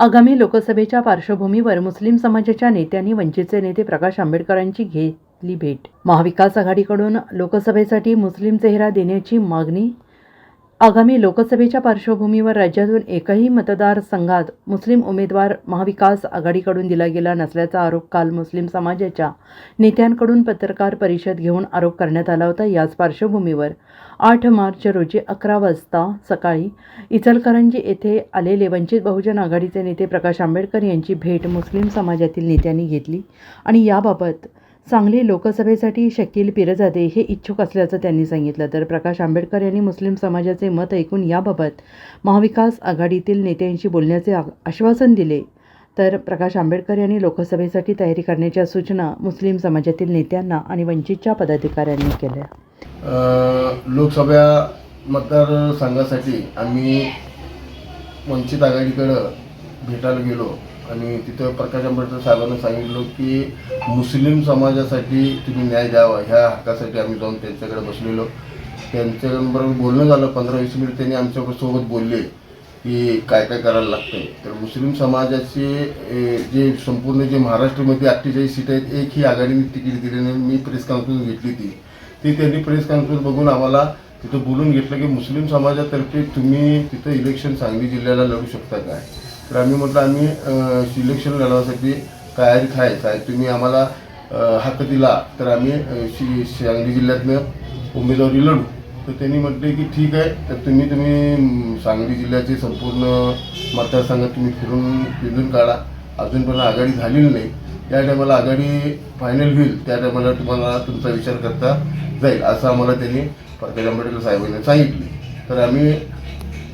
आगामी लोकसभेच्या पार्श्वभूमीवर मुस्लिम समाजाच्या नेत्यांनी वंचितचे नेते प्रकाश आंबेडकरांची घेतली भेट. महाविकास आघाडीकडून लोकसभेसाठी मुस्लिम चेहरा देण्याची मागणी आगामी लोकसभेच्या पार्श्वभूमीवर राज्यातून एकही मतदारसंघात मुस्लिम उमेदवार महाविकास आघाडीकडून दिला गेला नसल्याचा आरोप काल मुस्लिम समाजाच्या नेत्यांकडून पत्रकार परिषद घेऊन आरोप करण्यात आला होता. याच पार्श्वभूमीवर आठ मार्च रोजी अकरा वाजता सकाळी इचलकरंजी येथे आलेले वंचित बहुजन आघाडीचे नेते प्रकाश आंबेडकर यांची भेट मुस्लिम समाजातील नेत्यांनी घेतली आणि याबाबत सांगली लोकसभेसाठी शकील पिरजादे हे इच्छुक असल्याचं त्यांनी सांगितलं. तर प्रकाश आंबेडकर यांनी मुस्लिम समाजाचे मत ऐकून याबाबत महाविकास आघाडीतील नेत्यांशी बोलण्याचे आश्वासन दिले. तर प्रकाश आंबेडकर यांनी लोकसभेसाठी तयारी करण्याच्या सूचना मुस्लिम समाजातील नेत्यांना आणि वंचितच्या पदाधिकाऱ्यांनी केल्या. लोकसभा मतदारसंघासाठी आम्ही वंचित आघाडीकडं भेटायला गेलो. आणि तिथं प्रकाश आंबेडकर साहेबांना सांगितलं की मुस्लिम समाजासाठी तुम्ही न्याय द्यावा ह्या हक्कासाठी आम्ही जाऊन त्यांच्याकडे बसलेलो. त्यांच्याबरोबर बोलणं झालं पंधरा वीस मिनिट त्यांनी आमच्यासोबत बोलले की काय काय करायला लागतंय. तर मुस्लिम समाजाचे जे संपूर्ण जे महाराष्ट्रामध्ये अठ्ठेचाळीस सीट आहेत एक ही आघाडीने तिकीट दिली नाही. मी प्रेस कॉन्फरन्स घेतली ती. ती त्यांनी प्रेस कॉन्फरन्स बघून आम्हाला तिथं बोलून घेतलं की मुस्लिम समाजातर्फे तुम्ही तिथं इलेक्शन सांगली जिल्ह्याला लढू शकता काय? तर आम्ही म्हटलं आम्ही सिलेक्शन इलेक्शन लढवण्यासाठी तयारीत आहे. साहेब तुम्ही आम्हाला हक्क दिला तर आम्ही अं, शि- सांगली जिल्ह्यातनं उमेदवारी लढू. तर त्यांनी म्हटले की ठीक आहे तर तुम्ही तुम्ही सांगली जिल्ह्याचे संपूर्ण मतदारसंघात तुम्ही फिरून फिरून काढा. अजूनपर्यंत आघाडी झालेली नाही. त्या टायमाला आघाडी फायनल होईल. त्या टायमाला तुम्हाला तुमचा विचार करता जाईल असं आम्हाला त्यांनी प्रकाश आंबेडकर साहेबांनी सांगितले. तर आम्ही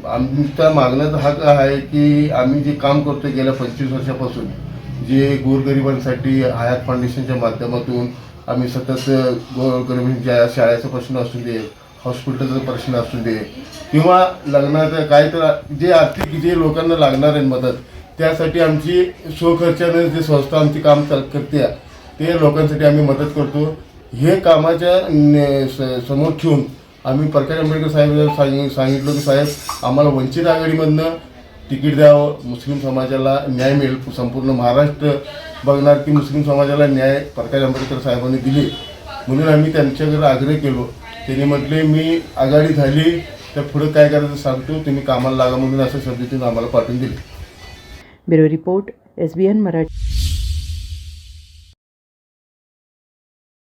आमच्या मागण्याचा हक आहे की आम्ही जे काम करतो गेल्या पंचवीस वर्षापासून जे गोरगरिबांसाठी हयात फाउंडेशनच्या माध्यमातून आम्ही सतत गोरगरिबांच्या शाळेचा प्रश्न असू दे हॉस्पिटलचा प्रश्न असू दे किंवा लग्नाचं काय तर जे आर्थिक जे लोकांना लागणार आहे मदत त्यासाठी आमची स्वखर्चाने जे संस्था आमची काम करते ते लोकांसाठी आम्ही मदत करतो. हे कामाच्या ने- स- समोर ठेवून आम्ही प्रकाश आंबेडकर साहेब सांग सांगितलं की साहेब आम्हाला वंचित आघाडीमधनं तिकीट द्यावं मुस्लिम समाजाला न्याय मिळेल संपूर्ण महाराष्ट्र बघणार की मुस्लिम समाजाला न्याय प्रकाश आंबेडकर साहेबांनी दिले. म्हणून आम्ही त्यांच्याकडे आग्रह केलो. त्यांनी म्हटले मी आघाडी झाली तर पुढं काय करायचं सांगतो. तुम्ही कामाला लागा म्हणून असं पद्धतीनं आम्हाला पाठवून दिले. Bureau report S B N Marathi.